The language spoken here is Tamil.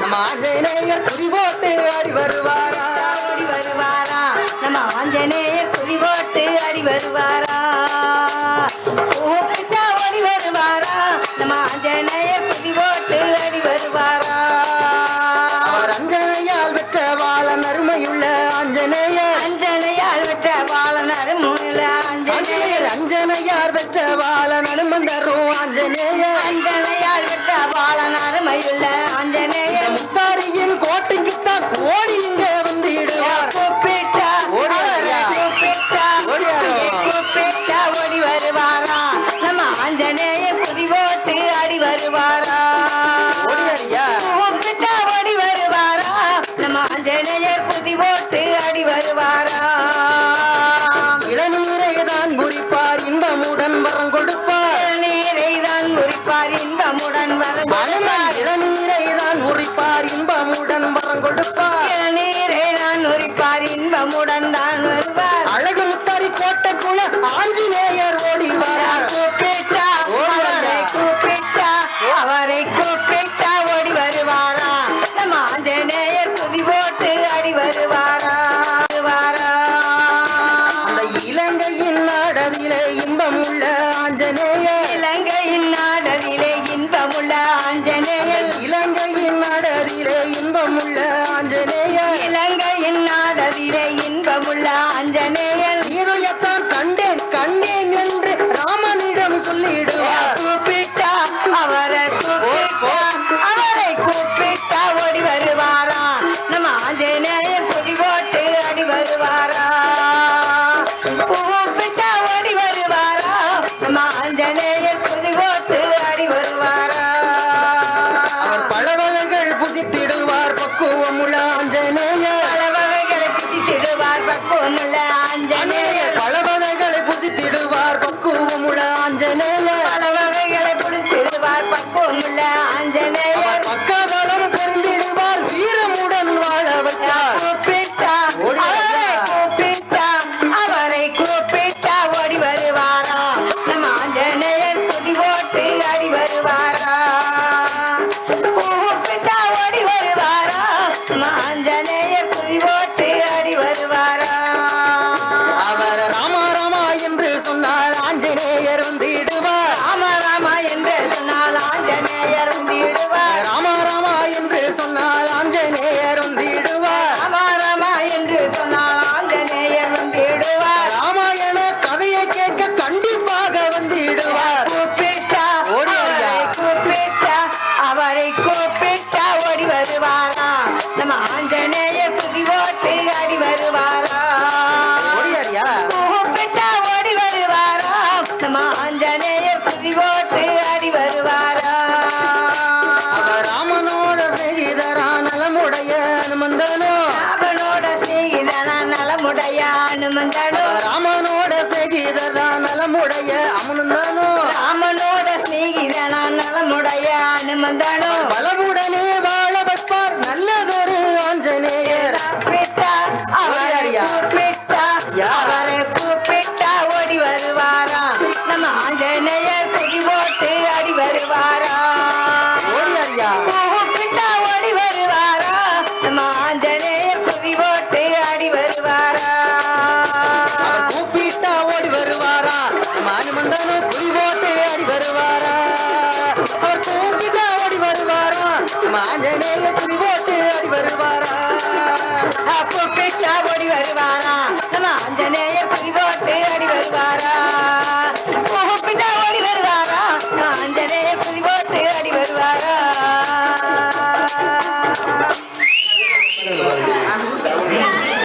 நம்ம ஆஞ்சநேயர் குறி போட்டு ஆடி வருவாரா? ஓடி வருவாரா? நம்ம ஆஞ்சநேயர் புலி போட்டு அடி வருவாரா? கூப்பிட்டா ஓடி வருவாரா? நம்ம ஆஞ்சநேயர் புலி போட்டு அடி வருவாரா? அவர் அஞ்சனையால் பெற்ற வாழன் அருமையுள்ள ஆஞ்சநேயர். அஞ்சனையால் பாலனர் முன்னில ஆஞ்சநேயர் ஆஞ்சநேயர். அஞ்சனையார் பெற்ற வாழன் அனுமந்தரும் ஆஞ்சநேயர். அஞ்சனையால் விட்ட பாலனர் மயுள்ள ஆஞ்சநேயர். ஆஞ்சநேயர் புதி போட்டு அடி வருவாரா இளநீரை தான் குறிப்பார் இன்பமுடன் வரம் கொடுப்பார். நீரை தான் குறிப்பார் இன்பமுடன் வருவார் இளநீரை தான் உரிப்பார் இன்பமுடன் வரம் கொடுப்பார். நீரை தான் குறிப்பார் இன்பமுடன் தான் வருவார். அழகு முத்தாரி கோட்டைக்குள்ள ஆஞ்சநேயர் நாடதிலே இன்பம் உள்ள ஆஞ்சநேயர். இலங்கையின் நாடதிலே இன்பமுள்ள ஆஞ்சநேயர். இலங்கையின் நாடதிலே இன்பம் உள்ள ஆஞ்சநேயர். இலங்கையின் நாடதிலே இன்பமுள்ள ஆஞ்சநேயர். வகைகள் புசித்திடுவார் பக்குவம் உள்ள ஆஞ்சநேயர். பல வகைகளை பிடித்திடுவார் பக்குவமுள்ள ஆஞ்சநேயர். பல வகைகளை புசித்திடுவார் பக்குவம் உள்ள ஆஞ்சநேயர். பல வகைகளை பிடித்திடுவார் பக்குவமுள்ள ஆஞ்சநேயர். குடி போட்டு அடி வருவாரா? அவர் ராமா ராமா என்று சொன்னால் ஆஞ்சநேயர் வந்திடுவார். ராம ராமா என்று சொன்னால் ஆஞ்சநேயர் வந்திடுவார். ராமா ராமா என்று சொன்னால் ஆஞ்சநேயர் வந்திடுவார். ராமா ராமா என்று சொன்னால் ஆஞ்சநேயர் வந்திடுவார். ராமாயண கதையை கேட்க கண்டிப்பாக வந்திடுவார். கூப்பிட்டா? அவரை கூப்பிட்டா அவரை கூப்பிட்டா ஓடி வருவாரா? நம்ம ஆஞ்சநேயர் புதி போட்டு அடி வருவாரா? அவர் ராமனோட சிநேகிதரா நலமுடைய அனுமந்தனோ? ராமனோட சிநேகிதனா நலமுடைய அனுமந்தனோ? ராமனோட சிநேகிதரா நலமுடைய அமுனந்தனோ ராமனோட சிநேகிதனா நலமுடைய அனுமந்தனோ? பலமுடனே வாழ நம்ம ஆஞ்சநேயர் குடி போட்டு அடி வருவாரா? கூப்பிட்டா ஓடி வருவாரா? நம்ம ஆஞ்சநேயர் குடி போட்டு அடி வருவாரா? கூப்பிட்டா ஓடி வருவாரா? நம்ம அனுமந்தனு குறி போட்டு ஆடி வருவாரா? அவர் கூப்பிட்டா ஓடி வருவாரா? நம்ம ஆஞ்சநேயர் குறி போட்டு ஆடி வருவாரா? கூப்பிட்டா ஓடி வருவாரா? நம்ம ஆஞ்சநேயர் குடி போட்டு